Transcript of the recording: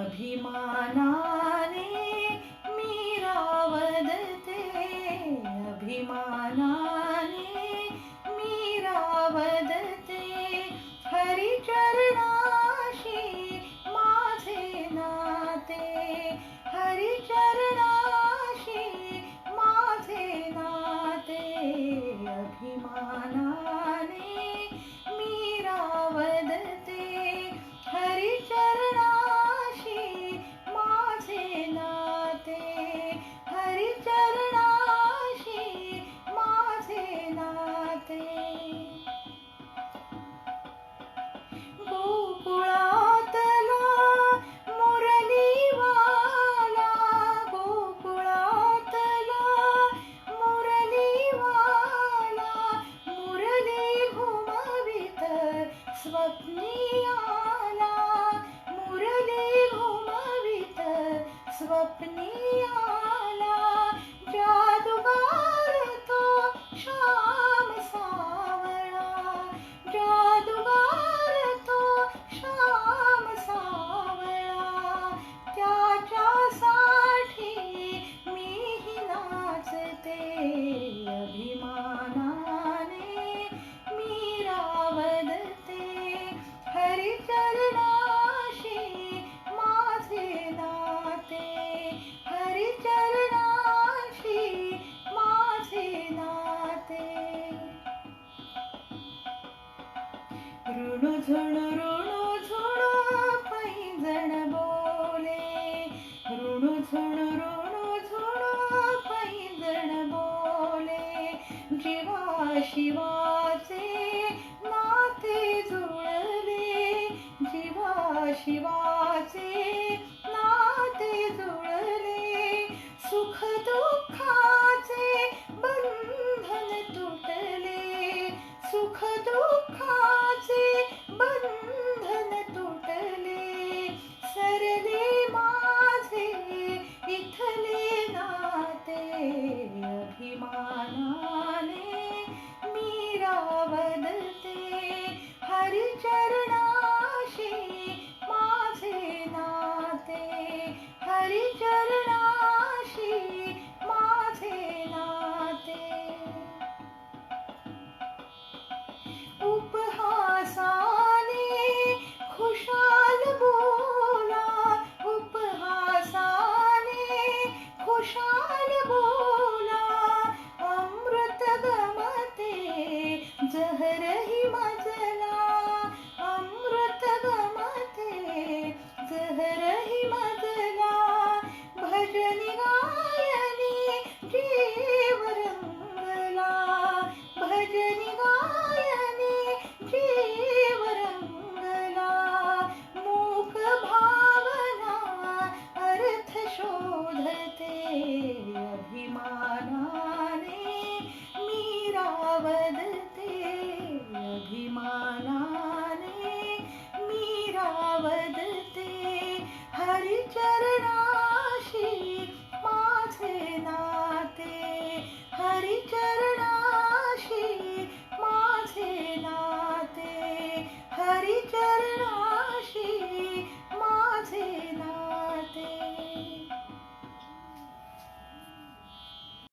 अभिमानाने मी रावदते अभिमाना ऋणू झुणू ऋणू झुणू बोले ऋणू झुणू ऋणू झुणू पैजण बोले जीवा शिवाचे नाते जुळले जीवा शिवाचे oh Good.